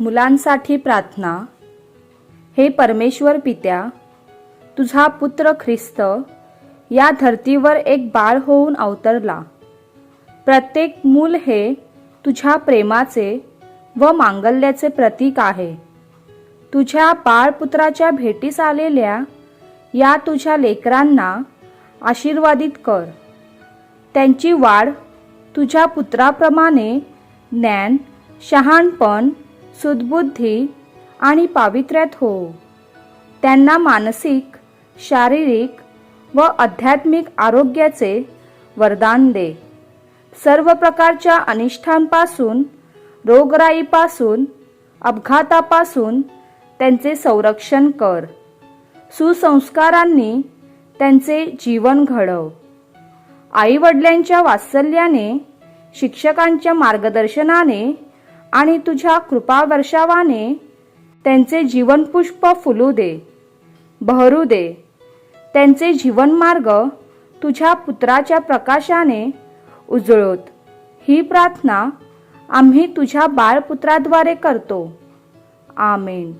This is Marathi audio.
मुलांसाठी प्रार्थना हे परमेश्वर पित्या तुझा पुत्र ख्रिस्त या धर्तीवर एक बाळ होऊन अवतरला. प्रत्येक मूल हे तुझ्या प्रेमाचे व मांगल्याचे प्रतीक आहे. तुझ्या बाळपुत्राच्या भेटीस आलेल्या या तुझ्या लेकरांना आशीर्वादित कर. त्यांची वाढ तुझ्या पुत्राप्रमाणे ज्ञान शहाणपण सुदबुद्धी आणि पावित्र्यात हो. त्यांना मानसिक शारीरिक व आध्यात्मिक आरोग्याचे वरदान दे. सर्व प्रकारच्या अनिष्ठांपासून रोगराईपासून अपघातापासून त्यांचे संरक्षण कर. सुसंस्कारांनी त्यांचे जीवन घडव. आईवडिलांच्या वात्सल्याने शिक्षकांच्या मार्गदर्शनाने आणि तुझ्या कृपावर्षावाने त्यांचे जीवनपुष्प फुलू दे बहरू दे. त्यांचे जीवनमार्ग तुझ्या पुत्राच्या प्रकाशाने उजळोत. ही प्रार्थना आम्ही तुझ्या बाळपुत्राद्वारे करतो. आमेन.